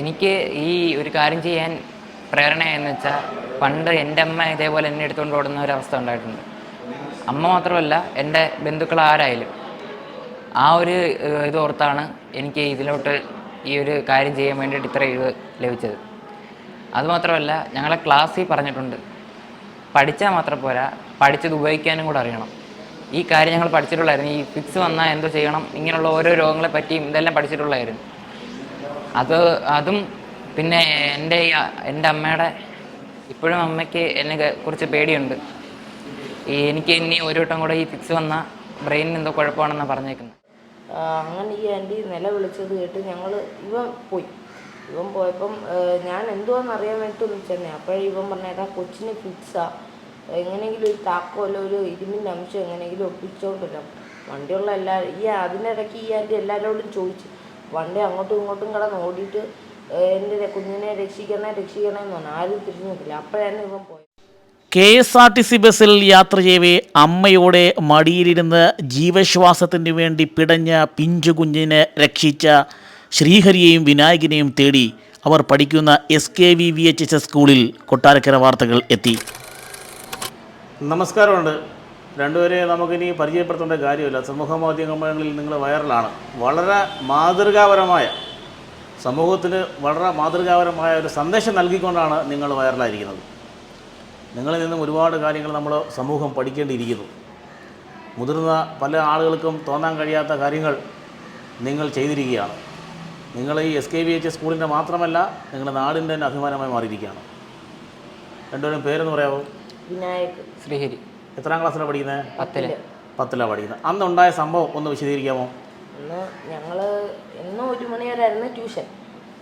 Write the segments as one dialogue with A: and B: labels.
A: എനിക്ക് ഈ ഒരു കാര്യം ചെയ്യാൻ പ്രേരണ എന്ന് വെച്ചാൽ പണ്ട് എന്റെ അമ്മ ഇതേപോലെ എന്നെ എടുത്തുകൊണ്ട് ഓടുന്ന ഒരു അവസ്ഥ ഉണ്ടായിട്ടുണ്ട്. അമ്മ മാത്രമല്ല എന്റെ ബന്ധുക്കൾ ആരായാലും. ആ ഒരു ഇതോർത്താണ് എനിക്ക് ഇതിലോട്ട് ഈ ഒരു കാര്യം ചെയ്യാൻ വേണ്ടിയിട്ട് ഇത്ര ഇത് ലഭിച്ചത്. അതുമാത്രമല്ല ഞങ്ങളെ ക്ലാസ്സിൽ പറഞ്ഞിട്ടുണ്ട് പഠിച്ചാൽ മാത്രം പോരാ പഠിച്ചത് ഉപയോഗിക്കാനും കൂടെ അറിയണം. ഈ കാര്യം ഞങ്ങൾ പഠിച്ചിട്ടുള്ളായിരുന്നു. ഈ ഫിക്സ് വന്നാൽ എന്തോ ചെയ്യണം ഇങ്ങനെയുള്ള ഓരോ രോഗങ്ങളെ പറ്റിയും ഇതെല്ലാം പഠിച്ചിട്ടുള്ളായിരുന്നു. അത് അതും പിന്നെ എന്റെ എന്റെ അമ്മയുടെ ഇപ്പോഴും അമ്മയ്ക്ക് എന്നെ കുറച്ച് പേടിയുണ്ട്. ഈ എനിക്ക് ഇനി ഒരു വട്ടം കൂടെ ഈ ഫിക്സ് വന്ന ബ്രെയിനിന് എന്തോ കുഴപ്പമാണെന്നാണ് പറഞ്ഞേക്കുന്നത്.
B: അങ്ങനെ ഈ ആന്റി നില വിളിച്ചത് കേട്ട് ഞങ്ങൾ ഇവൻ പോയി. ഇവൻ പോയപ്പം ഞാൻ എന്തുവാന്ന് അറിയാൻ വേണ്ടിയിട്ട് ഒന്ന് ചെന്നേ. അപ്പോഴേ ഇവൻ പറഞ്ഞേട്ടാ കൊച്ചിന് ഫിക്സാ എങ്ങനെയെങ്കിലും ഒരു താക്കോലോ ഒരു ഇരുമ്പിന്റെ അംശം എങ്ങനെയെങ്കിലും ഒപ്പിച്ചോണ്ടില്ല വണ്ടിയുള്ള എല്ലാ ഈ അതിനിടയ്ക്ക് ഈ ആന്റി എല്ലാവരോടും ചോദിച്ചു. വണ്ടി അങ്ങോട്ടും ഇങ്ങോട്ടും കിടന്ന് ഓടിയിട്ട് എന്റെ കുഞ്ഞിനെ രക്ഷിക്കണേ രക്ഷിക്കണേ എന്ന് പറഞ്ഞു. ആരും തിരിഞ്ഞു നോക്കില്ല. അപ്പോഴാണ് ഇവൻ പോയത്.
C: K S R T C ബസ്സിൽ യാത്ര ചെയ്യവേ അമ്മയോടെ മടിയിലിരുന്ന് ജീവശ്വാസത്തിന് വേണ്ടി പിടഞ്ഞ പിഞ്ചു കുഞ്ഞിനെ രക്ഷിച്ച ശ്രീഹരിയെയും വിനായകനെയും തേടി അവർ പഠിക്കുന്ന S K V V H S സ്കൂളിൽ കൊട്ടാരക്കര വാർത്തകൾ എത്തി. നമസ്കാരമുണ്ട്. രണ്ടുപേരെ നമുക്കിനി പരിചയപ്പെടുത്തേണ്ട കാര്യമില്ല. സമൂഹ മാധ്യമങ്ങളിൽ നിങ്ങൾ വൈറലാണ്. വളരെ മാതൃകാപരമായ സമൂഹത്തിന് വളരെ മാതൃകാപരമായ ഒരു സന്ദേശം നൽകിക്കൊണ്ടാണ് നിങ്ങൾ വൈറലായിരിക്കുന്നത്. നിങ്ങളിൽ നിന്നും ഒരുപാട് കാര്യങ്ങൾ നമ്മൾ സമൂഹം പഠിക്കേണ്ടിയിരിക്കുന്നു. മുതിർന്ന പല ആളുകൾക്കും തോന്നാൻ കഴിയാത്ത കാര്യങ്ങൾ നിങ്ങൾ ചെയ്തിരിക്കുകയാണ്. നിങ്ങൾ ഈ എസ് കെ വി എച്ച് സ്കൂളിന്റെ മാത്രമല്ല നിങ്ങളുടെ നാടിന്റെ തന്നെ അഭിമാനമായി മാറിയിരിക്കുകയാണ്. രണ്ടുപേരും പേരെന്ന് പറയാമോ
B: വിനായക്.
A: ശ്രീഹരി.
C: എത്രാം ക്ലാസ്സിലാണ് പഠിക്കുന്നത്
A: പത്തിൽ.
C: പത്തിലാണ് പഠിക്കുന്നത് അന്നുണ്ടായ സംഭവം ഒന്ന് വിശദീകരിക്കാമോ?
B: ഇന്ന് ഞങ്ങൾ എന്നും ഒരു മണി വരെയായിരുന്നു ട്യൂഷൻ.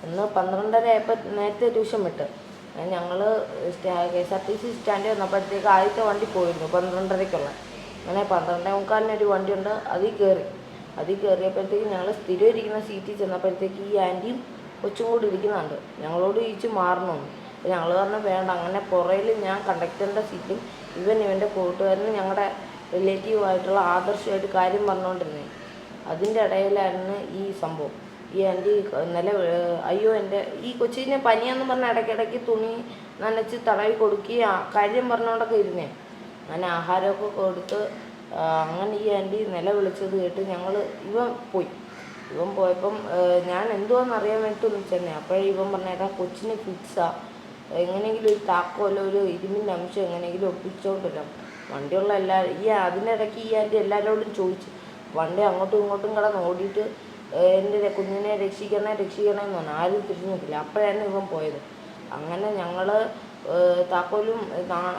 B: ഇന്ന് പന്ത്രണ്ടര ആയപ്പോൾ നേരത്തെ ട്യൂഷൻ വിട്ട്. ഞങ്ങൾ K S R T C സ്റ്റാൻഡിൽ വന്നപ്പോഴത്തേക്ക് ആദ്യത്തെ വണ്ടി പോയിരുന്നു പന്ത്രണ്ടരയ്ക്കുള്ള. അങ്ങനെ പന്ത്രണ്ടേ മുക്കാലിന് ഒരു വണ്ടിയുണ്ട് അതിൽ കയറി. അതിൽ കയറിയപ്പോഴത്തേക്ക് ഞങ്ങൾ സ്ഥിരം ഇരിക്കുന്ന സീറ്റിൽ ചെന്നപ്പോഴത്തേക്ക് ഈ ആന്റിയും കൊച്ചും കൂടി ഇരിക്കുന്നുണ്ട്. ഞങ്ങളോട് ചോദിച്ച് മാറണമെന്ന് ഞങ്ങൾ പറഞ്ഞു വേണ്ട അങ്ങനെ പുറയിൽ ഞാൻ കണ്ടക്ടറിന്റെ സീറ്റും ഇവൻ ഇവന്റെ കൂട്ടുകാരന് ഞങ്ങളുടെ റിലേറ്റീവായിട്ടുള്ള ആദർശമായിട്ട് കാര്യം പറഞ്ഞുകൊണ്ടിരുന്നത് അതിന്റെ ഇടയിലായിരുന്നു ഈ സംഭവം. ഈ ആന്റി ഇന്നലെ അയ്യോ എന്റെ ഈ കൊച്ചിനെ പനിയാന്ന് പറഞ്ഞ ഇടയ്ക്കിടയ്ക്ക് തുണി നനച്ച് തടവി കൊടുക്കുകയും കാര്യം പറഞ്ഞുകൊണ്ടൊക്കെ ഇരുന്നേ. അങ്ങനെ ആഹാരമൊക്കെ കൊടുത്ത് അങ്ങനെ ഈ ആന്റി നില വിളിച്ചത് കേട്ട് ഞങ്ങൾ ഇവൻ പോയി. ഇവൻ പോയപ്പം ഞാൻ എന്തുവാണെന്ന് അറിയാൻ വേണ്ടിയിട്ട് ഒന്ന് ചെന്നേ അപ്പോഴേ ഇവൻ പറഞ്ഞേട്ടാ കൊച്ചിന് ഫിക്സാ എങ്ങനെയെങ്കിലും ഒരു താക്കോലോ ഒരു ഇരുമ്പിന്റെ അംശം എങ്ങനെയെങ്കിലും ഒപ്പിച്ചോണ്ടല്ലോ. വണ്ടിയുള്ള എല്ലാ ഈ അതിനിടയ്ക്ക് ഈ ആന്റി എല്ലാവരോടും ചോദിച്ചു വണ്ടി അങ്ങോട്ടും ഇങ്ങോട്ടും കിടന്ന് ഓടിയിട്ട് എന്റെ കുഞ്ഞിനെ രക്ഷിക്കണേ രക്ഷിക്കണേ എന്ന് പറഞ്ഞു ആരും തിരിഞ്ഞു നോക്കില്ല അപ്പോഴാണ് ഇവൻ പോയത്. അങ്ങനെ ഞങ്ങൾ താക്കോലും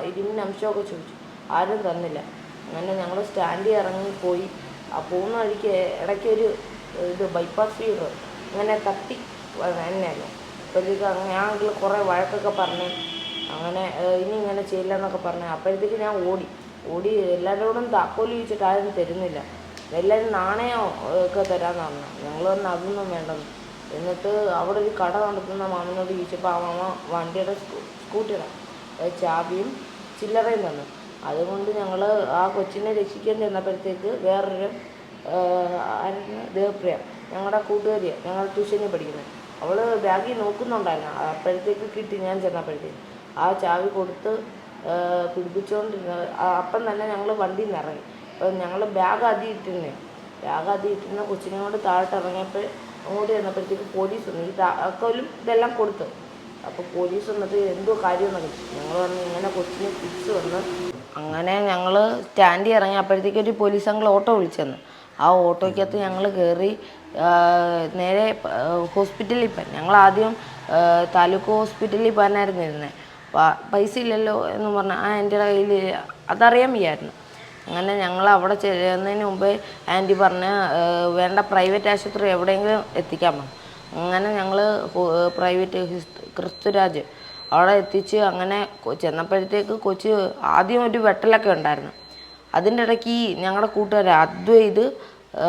B: ഇരുമിന്റെ അംശമൊക്കെ ചോദിച്ചു. ആരും തന്നില്ല. അങ്ങനെ ഞങ്ങൾ സ്റ്റാൻഡിൽ ഇറങ്ങി പോയി. ആ പോകുന്ന വഴിക്ക് ഇടയ്ക്ക് ഒരു ഏഹ്, ഇത് ബൈപ്പാസ് ഫീഡർ അങ്ങനെ തട്ടി തന്നെയായിരുന്നു അപ്പോഴത്തേക്ക് അങ്ങനെ ഞാൻ അതിൽ കുറേ വഴക്കൊക്കെ പറഞ്ഞു അങ്ങനെ ഇനി ഇങ്ങനെ ചെയ്യില്ല എന്നൊക്കെ പറഞ്ഞു. അപ്പോഴത്തേക്ക് ഞാൻ ഓടി. ഓടി എല്ലാവരോടും താക്കോൽ ചോദിച്ചിട്ട് ആരും തരുന്നില്ല. എല്ലാവരും നാണയം ഒക്കെ തരാമെന്ന് പറഞ്ഞു. ഞങ്ങൾ പറഞ്ഞു അതൊന്നും വേണ്ടെന്ന്. എന്നിട്ട് അവിടെ ഒരു കട നടത്തുന്ന മാമനോട് ചോദിച്ചപ്പോൾ ആ മാമ വണ്ടിയുടെ സ്കൂ- സ്കൂട്ടിയുടെ ചാവിയും ചില്ലറയും തന്നു. അതുകൊണ്ട് ഞങ്ങൾ ആ കൊച്ചിനെ രക്ഷിക്കാൻ ചെന്നപ്പോഴത്തേക്ക് വേറൊരു ആരാണ്? ദേവപ്രിയ. ഞങ്ങളുടെ കൂട്ടുകാരിയാണ് ഞങ്ങൾ ട്യൂഷനിൽ പഠിക്കുന്നത് അവൾ ബാഗിൽ നോക്കുന്നുണ്ടായിരുന്നു. അപ്പോഴത്തേക്ക് കിട്ടി ഞാൻ ചെന്നപ്പോഴത്തേക്ക്. ആ ചാവി കൊടുത്ത് പിടിപ്പിച്ചുകൊണ്ടിരുന്ന അപ്പം തന്നെ ഞങ്ങൾ വണ്ടിയിൽ നിന്ന് ഇറങ്ങി അപ്പം ഞങ്ങൾ ബാഗ് അതി ഇട്ടിരുന്നേ. ബാഗ് അതി ഇട്ടിരുന്ന കൊച്ചിനെ കൊണ്ട് താഴോട്ട് ഇറങ്ങിയപ്പോൾ അങ്ങോട്ട് ചെന്നപ്പോഴത്തേക്ക് പോലീസ് വന്നു. ഈ താക്കോലും ഇതെല്ലാം കൊടുത്തു. അപ്പോൾ പോലീസ് വന്നിട്ട് എന്തോ ചോദിച്ചു ഞങ്ങൾ വന്ന് ഇങ്ങനെ കൊച്ചിനെ തിരിച്ച് വന്ന് അങ്ങനെ ഞങ്ങൾ സ്റ്റാൻഡിൽ ഇറങ്ങിയപ്പോഴത്തേക്ക് ഒരു പോലീസ് അങ്കിൾ ഓട്ടോ വിളിച്ചെന്ന് ആ ഓട്ടോയ്ക്കകത്ത് ഞങ്ങൾ കയറി നേരെ ഹോസ്പിറ്റലിൽ പോയി. ഞങ്ങൾ ആദ്യം താലൂക്ക് ഹോസ്പിറ്റലിൽ പോകാനായിരുന്നു ഇരുന്നത് പൈസ ഇല്ലല്ലോ എന്ന് പറഞ്ഞാൽ ആ എന്റെ കയ്യിൽ അതറിയാൻ വയ്യായിരുന്നു. അങ്ങനെ ഞങ്ങൾ അവിടെ ചെല്ലുന്നതിന് മുമ്പേ ആന്റി പറഞ്ഞ് വേണ്ട പ്രൈവറ്റ് ആശുപത്രി എവിടെയെങ്കിലും എത്തിക്കാൻ പറഞ്ഞു. അങ്ങനെ ഞങ്ങൾ പ്രൈവറ്റ് ക്രിസ്തുരാജ് അവിടെ എത്തിച്ച് അങ്ങനെ ചെന്നപ്പോഴത്തേക്ക് കൊച്ച് ആദ്യം ഒരു വെട്ടലൊക്കെ ഉണ്ടായിരുന്നു. അതിന്റെ ഇടയ്ക്ക് ഈ ഞങ്ങളുടെ കൂട്ടുകാർ അദ്വൈത്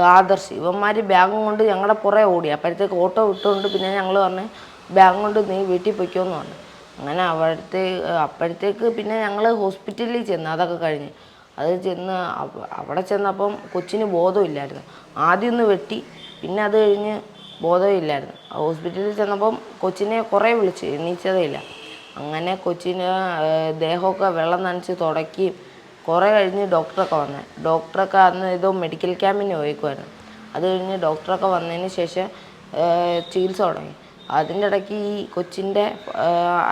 B: ആദർശ് ഇവന്മാർ ബാഗും കൊണ്ട് ഞങ്ങളുടെ പുറകെ ഓടി. അപ്പോഴത്തേക്ക് ഓട്ടോ വിട്ടുകൊണ്ട് പിന്നെ ഞങ്ങൾ പറഞ്ഞ് ബാഗും കൊണ്ട് നീ വീട്ടിൽ പൊയ്ക്കോന്ന് പറഞ്ഞു. അങ്ങനെ അവിടുത്തെ അപ്പോഴത്തേക്ക് പിന്നെ ഞങ്ങൾ ഹോസ്പിറ്റലിൽ ചെന്ന് അതൊക്കെ കഴിഞ്ഞ്. അത് ചെന്ന് അവ- അവിടെ ചെന്നപ്പം കൊച്ചിന് ബോധമില്ലായിരുന്നു ആദ്യം ഒന്ന് വെട്ടി പിന്നെ അത് കഴിഞ്ഞ് ബോധമില്ലായിരുന്നു ഹോസ്പിറ്റലിൽ ചെന്നപ്പം കൊച്ചിനെ കുറേ വിളിച്ച് എണീച്ചതേ ഇല്ല. അങ്ങനെ കൊച്ചിന് ദേഹമൊക്കെ വെള്ളം നനച്ച് തുടക്കുകയും കുറേ കഴിഞ്ഞ് ഡോക്ടറൊക്കെ വന്നെ. ഡോക്ടറൊക്കെ അന്ന് ഏതോ മെഡിക്കൽ ക്യാമ്പിന് പോയിക്കുമായിരുന്നു അത് കഴിഞ്ഞ് ഡോക്ടറൊക്കെ വന്നതിന് ശേഷം ചികിത്സ തുടങ്ങി. അതിന്റെ ഇടയ്ക്ക് ഈ കൊച്ചിന്റെ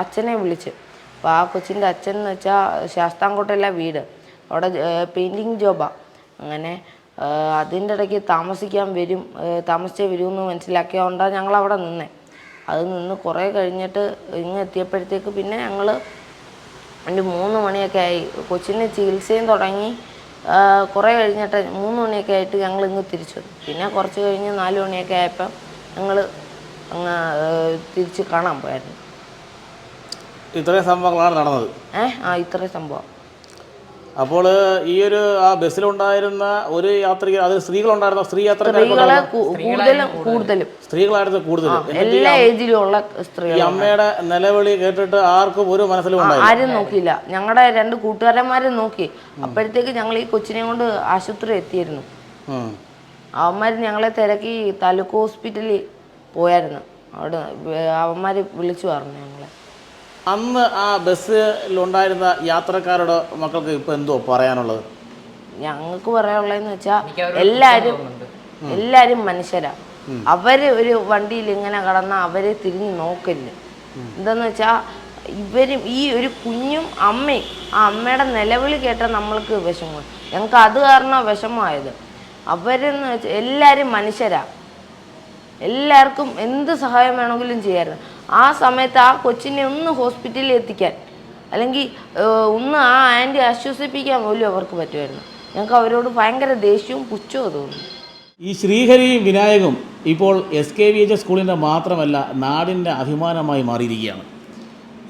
B: അച്ഛനെ വിളിച്ച്. അപ്പോൾ ആ കൊച്ചിന്റെ അച്ഛൻ എന്ന് വെച്ചാൽ ശാസ്താംകോട്ടയിലെ വീട്. അവിടെ പെയിന്റിങ് ജോബാണ് അങ്ങനെ അതിന്റെ ഇടയ്ക്ക് താമസിക്കാൻ വരും താമസിച്ചേ വരുമെന്ന് മനസ്സിലാക്കിയതുകൊണ്ടാണ് ഞങ്ങൾ അവിടെ നിന്നേ. അത് നിന്ന് കുറേ കഴിഞ്ഞിട്ട് ഇങ്ങ് എത്തിയപ്പോഴത്തേക്ക് പിന്നെ ഞങ്ങൾ ഒരു മൂന്ന് മണിയൊക്കെ ആയി. കൊച്ചിന് ചികിത്സയും തുടങ്ങി. കുറേ കഴിഞ്ഞിട്ട് മൂന്ന് മണിയൊക്കെ ആയിട്ട് ഞങ്ങൾ ഇങ്ങ് തിരിച്ചു പിന്നെ കുറച്ച് കഴിഞ്ഞ് നാല് മണിയൊക്കെ ആയപ്പോൾ ഞങ്ങൾ അങ്ങ് തിരിച്ച് കാണാൻ പോയായിരുന്നു.
C: ഇത്രയും സംഭവങ്ങളാണ് നടന്നത്.
B: ഏഹ് ആ ഇത്രയും സംഭവം.
C: അപ്പോൾ ഈ ഒരു ആ ബസ്സിലുണ്ടായിരുന്ന ഒരു യാത്രിക അത് സ്ത്രീകളുണ്ടായിരുന്ന സ്ത്രീ
B: യാത്ര കൂടുതലും കൂടുതലും.
C: സ്ത്രീകളായിരുന്നു കൂടുതൽ
B: എല്ലാ ഏജിലും ഉള്ള സ്ത്രീകൾ
C: ഈ അമ്മയുടെ നിലവിളി കേട്ടിട്ട് ആർക്കും ഒരു മനസ്സിലും
B: ആരും നോക്കിയില്ല. ഞങ്ങളുടെ രണ്ട് കൂട്ടുകാരന്മാരും നോക്കി. അപ്പോഴത്തേക്ക് ഞങ്ങൾ ഈ കൊച്ചിനെ കൊണ്ട് ആശുപത്രി എത്തിയിരുന്നു. അവന്മാർ ഞങ്ങളെ തിരക്കി താലൂക്ക് ഹോസ്പിറ്റലിൽ പോയായിരുന്നു. അവിടെ അവന്മാർ വിളിച്ചു പറഞ്ഞു ഞങ്ങളെ.
C: അന്ന് ആ ബസ്സിലുണ്ടായിരുന്ന യാത്രക്കാരുടെ മക്കൾക്ക് ഇപ്പൊ എന്തോ പറയാനുള്ളത്?
B: ഞങ്ങൾക്ക് പറയാനുള്ളതെന്ന് വെച്ചാൽ എല്ലാരും എല്ലാരും മനുഷ്യരാ. അവർ ഒരു വണ്ടിയിൽ ഇങ്ങനെ കടന്ന അവരെ തിരിഞ്ഞു നോക്കില്ല എന്താന്ന് വെച്ചാൽ ഇവരും ഈ ഒരു കുഞ്ഞും അമ്മയും ആ അമ്മയുടെ നിലവിളി കേട്ട നമ്മൾക്ക് വിഷമം. ഞങ്ങൾക്ക് അത് കാരണം വിഷമമായത്. അവരെന്ന് വെച്ചാൽ എല്ലാവരും മനുഷ്യരാ. എല്ലാവർക്കും എന്ത് സഹായം വേണമെങ്കിലും ചെയ്യാമായിരുന്നു ആ സമയത്ത് ആ കൊച്ചിനെ ഒന്ന് ഹോസ്പിറ്റലിൽ എത്തിക്കാൻ. അല്ലെങ്കിൽ ഒന്ന് ആ ആന്റി ആശ്വസിപ്പിക്കാൻ പോലും അവർക്ക് പറ്റുമായിരുന്നു. ഞങ്ങൾക്ക് അവരോട് ഭയങ്കര ദേഷ്യവും പുച്ഛവും തോന്നുന്നു
C: ഈ ശ്രീഹരിയും വിനായകും ഇപ്പോൾ എസ് കെ വി എച്ച് സ്കൂളിന്റെ മാത്രമല്ല നാടിന്റെ അഭിമാനമായി മാറിയിരിക്കുകയാണ്.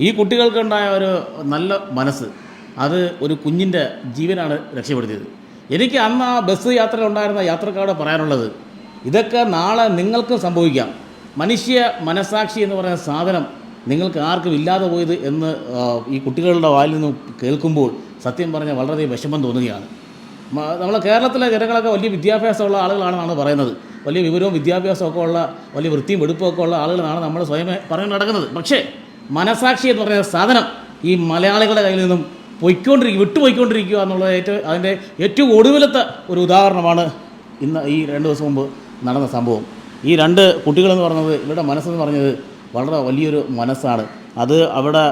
C: ഈ കുട്ടികൾക്കുണ്ടായ ഒരു നല്ല മനസ്സ് അത് ഒരു കുഞ്ഞിന്റെ ജീവനാണ് രക്ഷപ്പെടുത്തിയത്. എനിക്ക് അന്ന് ആ ബസ് ഉണ്ടായിരുന്ന യാത്രക്കാരോട് പറയാനുള്ളത് ഇതൊക്കെ നാളെ നിങ്ങൾക്കും സംഭവിക്കാം. മനുഷ്യ മനസാക്ഷി എന്ന് പറയുന്ന സാധനം നിങ്ങൾക്ക് ആർക്കും ഇല്ലാതെ പോയത് എന്ന് ഈ കുട്ടികളുടെ വായിൽ നിന്ന് കേൾക്കുമ്പോൾ സത്യം പറഞ്ഞാൽ വളരെ വിഷമം തോന്നുകയാണ്. നമ്മളെ കേരളത്തിലെ ജനങ്ങളൊക്കെ വലിയ വിദ്യാഭ്യാസമുള്ള ആളുകളാണെന്നാണ് പറയുന്നത്. വലിയ വിവരവും വിദ്യാഭ്യാസമൊക്കെ ഉള്ള വലിയ വൃത്തിയും വെടുപ്പുമൊക്കെ ഉള്ള ആളുകളാണ് നമ്മൾ സ്വയം പറഞ്ഞു നടക്കുന്നത്. പക്ഷേ മനസാക്ഷി എന്ന് പറയുന്ന സാധനം ഈ മലയാളികളുടെ കയ്യിൽ നിന്നും പൊയ്ക്കൊണ്ടിരിക്കുക വിട്ടുപോയിക്കൊണ്ടിരിക്കുക എന്നുള്ളത് ഏറ്റവും അതിന്റെ ഏറ്റവും ഒടുവിലത്തെ ഒരു ഉദാഹരണമാണ് ഇന്ന് ഈ രണ്ട് ദിവസം മുമ്പ് നടന്ന സംഭവം. ഈ രണ്ട് കുട്ടികളെന്ന് പറഞ്ഞത് ഇവരുടെ മനസ്സെന്ന് പറഞ്ഞത് വളരെ വലിയൊരു മനസ്സാണ്. അത് അവിടെ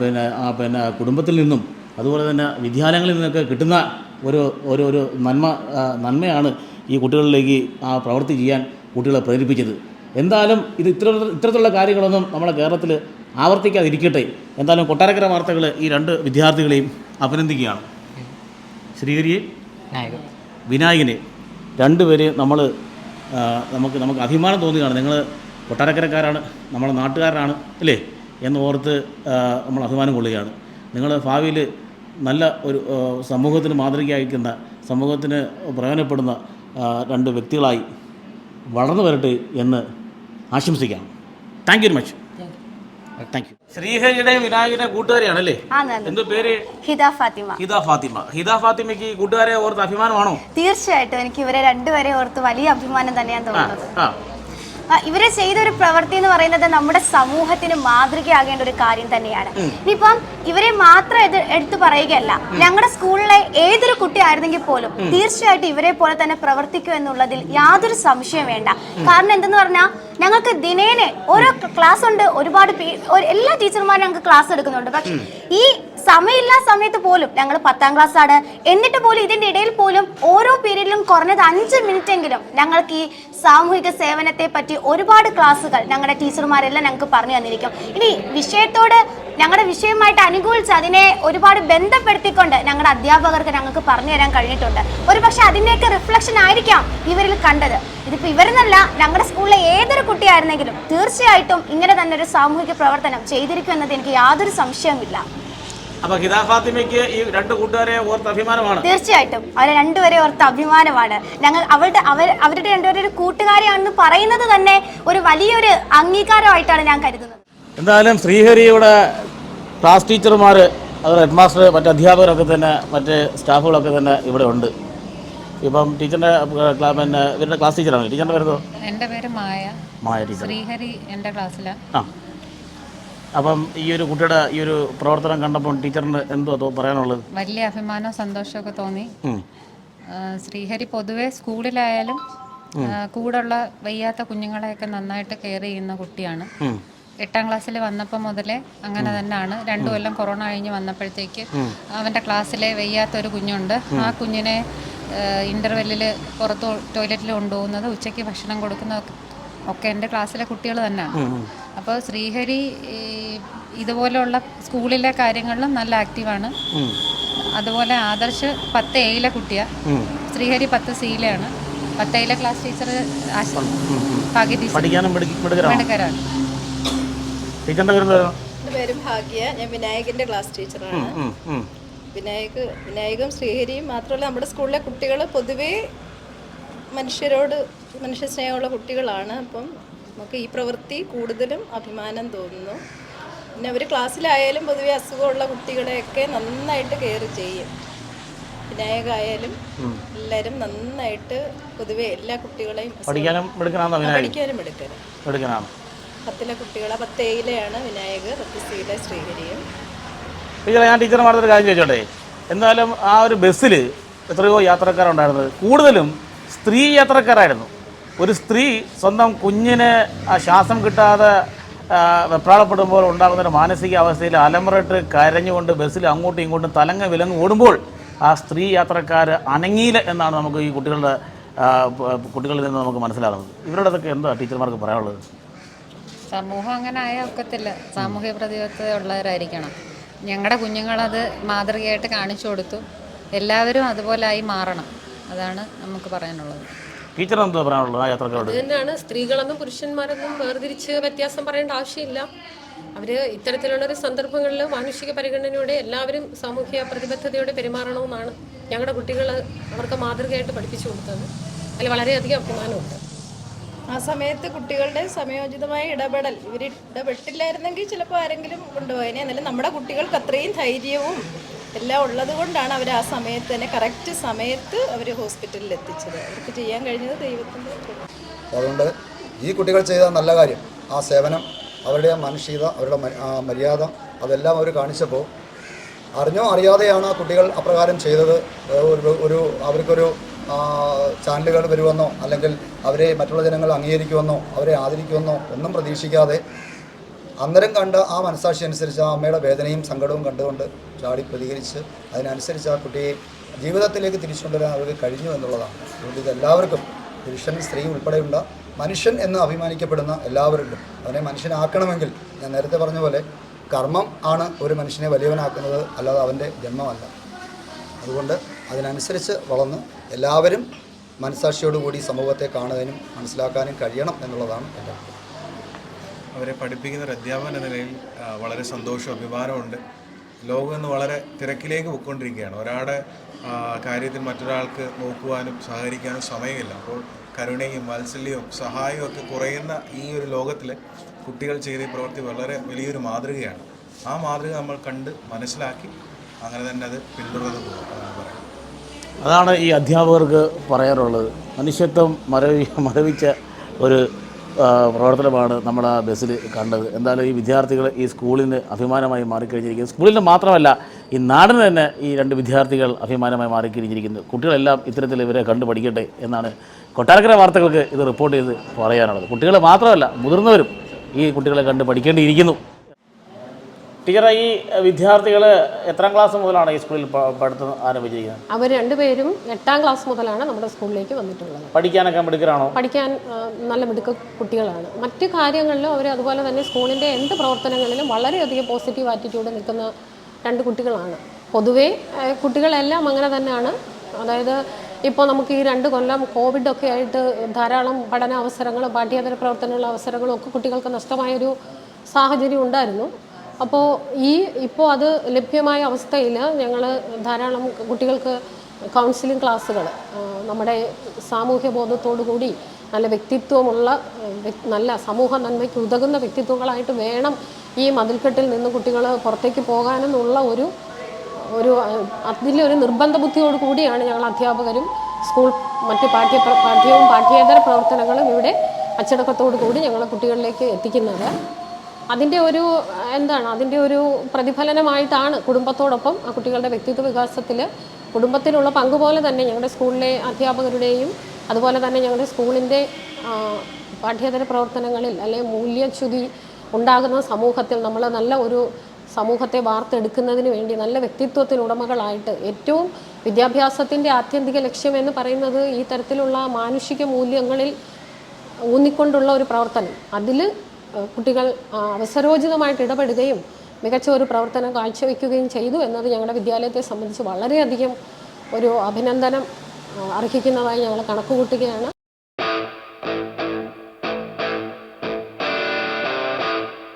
C: പിന്നെ പിന്നെ കുടുംബത്തിൽ നിന്നും അതുപോലെ തന്നെ വിദ്യാലയങ്ങളിൽ നിന്നൊക്കെ കിട്ടുന്ന ഒരു ഒരു ഒരു നന്മ നന്മയാണ് ഈ കുട്ടികളിലേക്ക് ആ പ്രവൃത്തി ചെയ്യാൻ കുട്ടികളെ പ്രേരിപ്പിച്ചത്. എന്തായാലും ഇത് ഇത്ര ഇത്തരത്തിലുള്ള കാര്യങ്ങളൊന്നും നമ്മുടെ കേരളത്തിൽ ആവർത്തിക്കാതിരിക്കട്ടെ. എന്തായാലും കൊട്ടാരക്കര വാർത്തകൾ ഈ രണ്ട് വിദ്യാർത്ഥികളെയും അഭിനന്ദിക്കുകയാണ്. ശ്രീഹരിയെ വിനായകനെ രണ്ടുപേരെയും നമ്മൾ നമുക്ക് നമുക്ക് അഭിമാനം തോന്നുകയാണ്. നിങ്ങൾ കൊട്ടാരക്കരക്കാരാണ് നമ്മുടെ നാട്ടുകാരാണ് അല്ലേ? എന്ന് ഓർത്ത് നമ്മൾ അഭിമാനം കൊള്ളുകയാണ്. നിങ്ങൾ ഭാവിയിൽ നല്ല ഒരു സമൂഹത്തിന് മാതൃകയായിരിക്കുന്ന സമൂഹത്തിന് പ്രയോജനപ്പെടുന്ന രണ്ട് വ്യക്തികളായി വളർന്നു വരട്ടെ എന്ന് ആശംസിക്കാം. Thank you very much thank you ശ്രീഹരിയുടെയും വിനായകന്റെ കൂട്ടുകാരിയാണല്ലേ? എന്തോ പേര്?
D: ഹിദ ഫാത്തിമ.
C: ഹിദ ഫാത്തിമ. ഹിദ ഫാത്തിമയ്ക്ക് കൂട്ടുകാരെ ഓർത്ത് അഭിമാനമാണോ?
D: തീർച്ചയായിട്ടും. എനിക്ക് ഇവരെ രണ്ടുപേരെ ഓർത്ത് വലിയ അഭിമാനം തന്നെയാണ് തോന്നുന്നത്.
C: ആ
D: ചെയ്തൊരു ഇവരെ ചെയ്ത ഒരു പ്രവൃത്തി എന്ന് പറയുന്നത് നമ്മുടെ സമൂഹത്തിന് മാതൃകയാകേണ്ട ഒരു കാര്യം തന്നെയാണ്. ഇനിയിപ്പം ഇവരെ മാത്രം എടുത്തു പറയുകയല്ല. ഞങ്ങളുടെ സ്കൂളിലെ ഏതൊരു കുട്ടി ആയിരുന്നെങ്കിൽ പോലും തീർച്ചയായിട്ടും ഇവരെ പോലെ തന്നെ പ്രവർത്തിക്കും എന്നുള്ളതിൽ യാതൊരു സംശയം വേണ്ട. കാരണം എന്തെന്ന് പറഞ്ഞാൽ ഞങ്ങൾക്ക് ദിനേനെ ഓരോ ക്ലാസ് ഉണ്ട് ഒരുപാട് എല്ലാ ടീച്ചർമാരും ഞങ്ങൾക്ക് ക്ലാസ് എടുക്കുന്നുണ്ട്. പക്ഷെ ഈ സമയമില്ലാ സമയത്ത് പോലും ഞങ്ങൾ പത്താം ക്ലാസ് ആണ് എന്നിട്ട് പോലും ഇതിന്റെ ഇടയിൽ പോലും ഓരോ പീരീഡിലും കുറഞ്ഞത് അഞ്ച് മിനിറ്റ് എങ്കിലും ഞങ്ങൾക്ക് ഈ സാമൂഹിക സേവനത്തെ പറ്റി ഒരുപാട് ക്ലാസ്സുകൾ ഞങ്ങളുടെ ടീച്ചർമാരെല്ലാം ഞങ്ങൾക്ക് പറഞ്ഞു തന്നിരിക്കും. ഇനി വിഷയത്തോട് ഞങ്ങളുടെ വിഷയമായിട്ട് അനുകൂലിച്ച് അതിനെ ഒരുപാട് ബന്ധപ്പെടുത്തിക്കൊണ്ട് ഞങ്ങളുടെ അധ്യാപകർക്ക് ഞങ്ങൾക്ക് പറഞ്ഞു തരാൻ കഴിഞ്ഞിട്ടുണ്ട്. ഒരു പക്ഷെ അതിന്റെയൊക്കെ റിഫ്ലക്ഷൻ ആയിരിക്കാം ഇവരിൽ കണ്ടത്. ഇതിപ്പോൾ ഇവരെന്നല്ല ഞങ്ങളുടെ സ്കൂളിലെ ഏതൊരു കുട്ടിയായിരുന്നെങ്കിലും തീർച്ചയായിട്ടും ഇങ്ങനെ തന്നെ ഒരു സാമൂഹിക പ്രവർത്തനം ചെയ്തിരിക്കും എന്നത് എനിക്ക് യാതൊരു സംശയവുമില്ല.
C: അപ്പൊ ഹിദ ഫാത്തിമയ്ക്ക് ഈ രണ്ട് കൂട്ടുകാരെ ഓർത്ത് അഭിമാനമാണ്.
D: തീർച്ചയായിട്ടും. അവരെ രണ്ടുപേരെ ഓർത്ത് അഭിമാനമാണ്. ഞങ്ങൾ അവരുടെ അവർ അവരുടെ രണ്ടുപേരും ഒരു കൂട്ടുകാരെയാണെന്ന് പറയുന്നത് തന്നെ ഒരു വലിയൊരു അംഗീകാരമായിട്ടാണ് ഞാൻ കരുതുന്നത്.
C: എന്തായാലും ശ്രീഹരിയുടെ ക്ലാസ് ടീച്ചർമാർ അത് ഹെഡ് മാസ്റ്റർ മറ്റ് അധ്യാപകരൊക്കെ തന്നെ മറ്റ് സ്റ്റാഫുകളൊക്കെ തന്നെ ഇവിടെ ഉണ്ട്. ഇപ്പം ടീച്ചറിന്റെ പിന്നെ ഇവരുടെ ക്ലാസ് ടീച്ചറാണ് ടീച്ചറിന്റെ പേര്
E: എന്റെ പേര് മായ.
C: മായ ടീച്ചർ.
E: ശ്രീഹരി എന്റെ ക്ലാസ്സിലാണ്
C: ആ. അപ്പം ഈ ഒരു കുട്ടിയുടെ ഈ ഒരു പ്രവർത്തനം കണ്ടപ്പോൾ ടീച്ചറിന് എന്തോ അതോ പറയാനുള്ളത്?
E: വലിയ അഭിമാനവും സന്തോഷമൊക്കെ തോന്നി. ശ്രീഹരി പൊതുവെ സ്കൂളിലായാലും കൂടുള്ള വയ്യാത്ത കുഞ്ഞുങ്ങളെയൊക്കെ നന്നായിട്ട് കെയർ ചെയ്യുന്ന കുട്ടിയാണ്. എട്ടാം ക്ലാസ്സിൽ വന്നപ്പോൾ മുതലേ അങ്ങനെ തന്നെയാണ്. രണ്ടു കൊല്ലം കൊറോണ കഴിഞ്ഞ് വന്നപ്പോഴത്തേക്ക് അവന്റെ ക്ലാസ്സിലെ വയ്യാത്ത ഒരു കുഞ്ഞുണ്ട്. ആ കുഞ്ഞിനെ ഇന്റർവെല്ലിൽ പുറത്ത് ടോയ്ലറ്റിൽ കൊണ്ടുപോകുന്നത് ഉച്ചയ്ക്ക് ഭക്ഷണം കൊടുക്കുന്നതൊക്കെ ഒക്കെ എന്റെ ക്ലാസ്സിലെ കുട്ടികൾ തന്നെയാണ്. അപ്പോൾ ശ്രീഹരി ഇതുപോലെയുള്ള സ്കൂളിലെ കാര്യങ്ങളിലും നല്ല ആക്റ്റീവാണ്. അതുപോലെ ആദർശ് പത്ത് എയിലെ
C: കുട്ടിയാ.
E: ശ്രീഹരി പത്ത് സിയിലാണ് പത്ത് എയിലെ ക്ലാസ് ടീച്ചർ ഭാഗ്യ ടീച്ചർ
C: പഠിക്കാനും മിടുക്കരാണ്? പേര്
F: ഭാഗ്യ. ഞാൻ ക്ലാസ് ടീച്ചറാണ്. വിനായക് വിനായകും ശ്രീഹരിയും മാത്രമല്ല നമ്മുടെ സ്കൂളിലെ കുട്ടികൾ പൊതുവേ മനുഷ്യരോട് മനുഷ്യ സ്നേഹമുള്ള കുട്ടികളാണ്. അപ്പം നമുക്ക് ഈ പ്രവൃത്തി കൂടുതലും അഭിമാനം തോന്നുന്നു. പിന്നെ അവർ ക്ലാസ്സിലായാലും പൊതുവെ അസുഖമുള്ള കുട്ടികളെയൊക്കെ നന്നായിട്ട് കെയർ ചെയ്യും. വിനായകായാലും എല്ലാവരും നന്നായിട്ട് പൊതുവെ എല്ലാ കുട്ടികളെയും
C: പഠിക്കാനും
F: പഠിക്കാനും
C: എടുക്കണം.
F: പത്തിലെ കുട്ടികളെ. പത്തേയിലെയാണ് വിനായക് പത്ത് സിയിലെ ശ്രീഹരിയും.
C: ടീച്ചറെ ഞാൻ ടീച്ചർമാരുടെ ഒരു കാര്യം ചോദിച്ചോട്ടെ? എന്നാലും ആ ഒരു ബസ്സിൽ എത്രയോ യാത്രക്കാരുണ്ടായിരുന്നത് കൂടുതലും സ്ത്രീ യാത്രക്കാരായിരുന്നു. ഒരു സ്ത്രീ സ്വന്തം കുഞ്ഞിന് ആ ശ്വാസം കിട്ടാതെ വെപ്രാളപ്പെടുമ്പോൾ ഉണ്ടാകുന്ന ഒരു മാനസിക അവസ്ഥയിൽ അലമുറയിട്ട് കരഞ്ഞുകൊണ്ട് ബസ്സിൽ അങ്ങോട്ടും ഇങ്ങോട്ടും തലങ്ങ വിലങ്ങ് ഓടുമ്പോൾ ആ സ്ത്രീ യാത്രക്കാർ അനങ്ങിയില്ല എന്നാണ് നമുക്ക് ഈ കുട്ടികളുടെ കുട്ടികളിൽ നിന്ന് നമുക്ക് മനസ്സിലാകുന്നത്. ഇവരോടൊക്കെ എന്താ ടീച്ചർമാർക്ക് പറയാനുള്ളത്?
E: സമൂഹം അങ്ങനെ ആയ ഒക്കത്തില്ല. സാമൂഹ്യ പ്രതിബദ്ധത ഉള്ളവരായിരിക്കണം. ഞങ്ങളുടെ കുഞ്ഞുങ്ങളത് മാതൃകയായിട്ട് കാണിച്ചു കൊടുത്തു. എല്ലാവരും അതുപോലെ ആയി മാറണം. അതാണ് നമുക്ക് പറയാനുള്ളത്.
C: ടീച്ചർ എന്താ പറയാനുള്ളത് ആ യാത്രക്കാരോട്?
G: അതുതന്നെയാണ് സ്ത്രീകളെന്നും പുരുഷന്മാരെന്നും വേർതിരിച്ച് വ്യത്യാസം പറയേണ്ട ആവശ്യമില്ല. അവർ ഇത്തരത്തിലുള്ള ഒരു സന്ദർഭങ്ങളിൽ മാനുഷിക പരിഗണനയോടെ എല്ലാവരും സാമൂഹ്യ പ്രതിബദ്ധതയോടെ പെരുമാറണമെന്നാണ് ഞങ്ങളുടെ കുട്ടികൾ അവർക്ക് മാതൃകയായിട്ട് പഠിപ്പിച്ചു കൊടുത്തത്. അതിൽ വളരെയധികം അഭിമാനമുണ്ട്.
F: ആ സമയത്ത് കുട്ടികളുടെ സമയോചിതമായ ഇടപെടൽ. ഇവർ ഇടപെട്ടില്ലായിരുന്നെങ്കിൽ ചിലപ്പോൾ ആരെങ്കിലും കൊണ്ടുപോയനെ. എന്നാലും നമ്മുടെ കുട്ടികൾക്ക് അത്രയും ധൈര്യവും എല്ലാം ഉള്ളത് കൊണ്ടാണ് അവർ ആ സമയത്ത് തന്നെ കറക്റ്റ് സമയത്ത് അവർ ഹോസ്പിറ്റലിൽ എത്തിച്ചത് അവർക്ക് ചെയ്യാൻ കഴിഞ്ഞത് ദൈവത്തിന്റെ.
H: അതുകൊണ്ട് ഈ കുട്ടികൾ ചെയ്ത നല്ല കാര്യം ആ സേവനം അവരുടെ മനുഷ്യത അവരുടെ മര്യാദ അതെല്ലാം അവർ കാണിച്ചപ്പോൾ അറിഞ്ഞോ അറിയാതെയാണ് കുട്ടികൾ അപ്രകാരം ചെയ്തത് ഒരു ഒരു അവർക്കൊരു ചാനലുകൾ വരുമെന്നോ അല്ലെങ്കിൽ അവരെ മറ്റുള്ള ജനങ്ങൾ അംഗീകരിക്കുമെന്നോ അവരെ ആദരിക്കുമെന്നോ ഒന്നും പ്രതീക്ഷിക്കാതെ അന്നേരം കണ്ട ആ മനസാക്ഷി അനുസരിച്ച് ആ അമ്മയുടെ വേദനയും സങ്കടവും കണ്ടുകൊണ്ട് ചാടി പ്രതികരിച്ച് അതിനനുസരിച്ച് ആ കുട്ടിയെ ജീവിതത്തിലേക്ക് തിരിച്ചുകൊണ്ടുവരാൻ അവർക്ക് കഴിഞ്ഞു എന്നുള്ളതാണ്. അതുകൊണ്ട് ഇത് എല്ലാവർക്കും പുരുഷൻ സ്ത്രീ ഉൾപ്പെടെയുള്ള മനുഷ്യൻ എന്ന് അഭിമാനിക്കപ്പെടുന്ന എല്ലാവരിലും അവനെ മനുഷ്യനാക്കണമെങ്കിൽ ഞാൻ നേരത്തെ പറഞ്ഞ പോലെ കർമ്മം ആണ് ഒരു മനുഷ്യനെ വലിയവനാക്കുന്നത് അല്ലാതെ അവന്റെ ജന്മമല്ല. അതുകൊണ്ട് അതിനനുസരിച്ച് വളർന്ന് എല്ലാവരും മനസാക്ഷിയോടുകൂടി സമൂഹത്തെ കാണുവാനും മനസ്സിലാക്കാനും കഴിയണം എന്നുള്ളതാണ് എന്റെ
I: അവരെ പഠിപ്പിക്കുന്ന ഒരു അധ്യാപകൻ എന്ന നിലയിൽ വളരെ സന്തോഷവും അഭിമാനമുണ്ട് ലോകം ഇന്ന് വളരെ തിരക്കിലേക്ക് പോയിക്കൊണ്ടിരിക്കുകയാണ്. ഒരാളുടെ കാര്യത്തിൽ മറ്റൊരാൾക്ക് നോക്കുവാനും സഹകരിക്കാനും സമയമില്ല. അപ്പോൾ കരുണയും വാത്സല്യവും സഹായവും ഒക്കെ കുറയുന്ന ഈ ഒരു ലോകത്തിൽ കുട്ടികൾ ചെയ്ത ഈ പ്രവൃത്തി വളരെ വലിയൊരു മാതൃകയാണ്. ആ മാതൃക നമ്മൾ കണ്ട് മനസ്സിലാക്കി അങ്ങനെ തന്നെ അത് പിന്തുടർന്ന് പോകും പറയാം
C: അതാണ് ഈ അധ്യാപകർക്ക് പറയാറുള്ളത് മനുഷ്യത്വം മരവി മരവിച്ച ഒരു പ്രവർത്തനമാണ് നമ്മൾ ആ ബസ്സിൽ കണ്ടത്. എന്തായാലും ഈ വിദ്യാർത്ഥികൾ ഈ സ്കൂളിന് അഭിമാനമായി മാറിക്കഴിഞ്ഞിരിക്കുന്നു. സ്കൂളിന് മാത്രമല്ല ഈ നാടിന് തന്നെ ഈ രണ്ട് വിദ്യാർത്ഥികൾ അഭിമാനമായി മാറിക്കഴിഞ്ഞിരിക്കുന്നു. കുട്ടികളെല്ലാം ഇത്തരത്തിൽ ഇവരെ കണ്ടു പഠിക്കട്ടെ എന്നാണ് കൊട്ടാരക്കര വാർത്തകൾക്ക് ഇത് റിപ്പോർട്ട് ചെയ്ത് പറയാനുള്ളത്. കുട്ടികൾ മാത്രമല്ല മുതിർന്നവരും ഈ കുട്ടികളെ കണ്ട് പഠിക്കേണ്ടിയിരിക്കുന്നു. ടീച്ചറെ ഈ വിദ്യാർത്ഥികൾ എത്രാം ക്ലാസ് മുതലാണ് ഈ സ്കൂളിൽ പഠിത്തം ആരംഭിച്ചിരിക്കുന്നത്?
G: അവർ രണ്ടുപേരും എട്ടാം ക്ലാസ് മുതലാണ് നമ്മുടെ സ്കൂളിലേക്ക് വന്നിട്ടുള്ളത്.
C: പഠിക്കാനൊക്കെ മിടുക്കരാണോ?
G: പഠിക്കാൻ നല്ല മിടുക്ക കുട്ടികളാണ്. മറ്റ് കാര്യങ്ങളിലും അവർ അതുപോലെ തന്നെ സ്കൂളിന്റെ എന്ത് പ്രവർത്തനങ്ങളിലും വളരെയധികം പോസിറ്റീവ് ആറ്റിറ്റ്യൂഡ് നിൽക്കുന്ന രണ്ട് കുട്ടികളാണ്. പൊതുവേ കുട്ടികളെല്ലാം അങ്ങനെ തന്നെയാണ്. അതായത് ഇപ്പോൾ നമുക്ക് ഈ രണ്ട് കൊല്ലം കോവിഡൊക്കെ ആയിട്ട് ധാരാളം പഠന അവസരങ്ങളും പാഠ്യേതര പ്രവർത്തനങ്ങളുടെ അവസരങ്ങളും ഒക്കെ കുട്ടികൾക്ക് നഷ്ടമായൊരു സാഹചര്യം ഉണ്ടായിരുന്നു. അപ്പോൾ ഈ ഇപ്പോൾ അത് ലഭ്യമായ അവസ്ഥയിൽ ഞങ്ങൾ ധാരാളം കുട്ടികൾക്ക് കൗൺസിലിംഗ് ക്ലാസ്സുകൾ നമ്മുടെ സാമൂഹ്യ ബോധത്തോടു കൂടി നല്ല വ്യക്തിത്വമുള്ള നല്ല സമൂഹ നന്മയ്ക്ക് ഉതകുന്ന വ്യക്തിത്വങ്ങളായിട്ട് വേണം ഈ മതിൽക്കെട്ടിൽ നിന്ന് കുട്ടികൾ പുറത്തേക്ക് പോകാനെന്നുള്ള ഒരു ഒരു അതിലൊരു നിർബന്ധ ബുദ്ധിയോട് കൂടിയാണ് ഞങ്ങൾ അധ്യാപകരും സ്കൂൾ മറ്റ് പാഠ്യ പാഠ്യവും പാഠ്യേതര പ്രവർത്തനങ്ങളും ഇവിടെ അച്ചടക്കത്തോടു കൂടി ഞങ്ങൾ കുട്ടികളിലേക്ക് എത്തിക്കുന്നത്. അതിന്റെ ഒരു എന്താണ് അതിന്റെ ഒരു പ്രതിഫലനമായിട്ടാണ് കുടുംബത്തോടൊപ്പം ആ കുട്ടികളുടെ വ്യക്തിത്വ വികാസത്തിൽ കുടുംബത്തിലുള്ള പങ്ക് പോലെ തന്നെ ഞങ്ങളുടെ സ്കൂളിലെ അധ്യാപകരുടെയും അതുപോലെ തന്നെ ഞങ്ങളുടെ സ്കൂളിന്റെ പാഠ്യതര പ്രവർത്തനങ്ങളിൽ അല്ലെങ്കിൽ മൂല്യച്യുതി ഉണ്ടാകുന്ന സമൂഹത്തിൽ നമ്മൾ നല്ല ഒരു സമൂഹത്തെ വാർത്തെടുക്കുന്നതിന് വേണ്ടി നല്ല വ്യക്തിത്വത്തിന് ഉടമകളായിട്ട് ഏറ്റവും വിദ്യാഭ്യാസത്തിന്റെ ആത്യന്തിക ലക്ഷ്യം എന്ന് പറയുന്നത് ഈ തരത്തിലുള്ള മാനുഷിക മൂല്യങ്ങളിൽ ഊന്നിക്കൊണ്ടുള്ള ഒരു പ്രവർത്തനം. അതിൽ കുട്ടികൾ അവസരോചിതമായിട്ട് ഇടപെടുകയും മികച്ച ഒരു പ്രവർത്തനം കാഴ്ചവെക്കുകയും ചെയ്തു എന്നത് ഞങ്ങളുടെ വിദ്യാലയത്തെ സംബന്ധിച്ച് വളരെയധികം ഒരു അഭിനന്ദനം അർഹിക്കുന്നതായി ഞങ്ങൾ കണക്കുകൂട്ടുകയാണ്.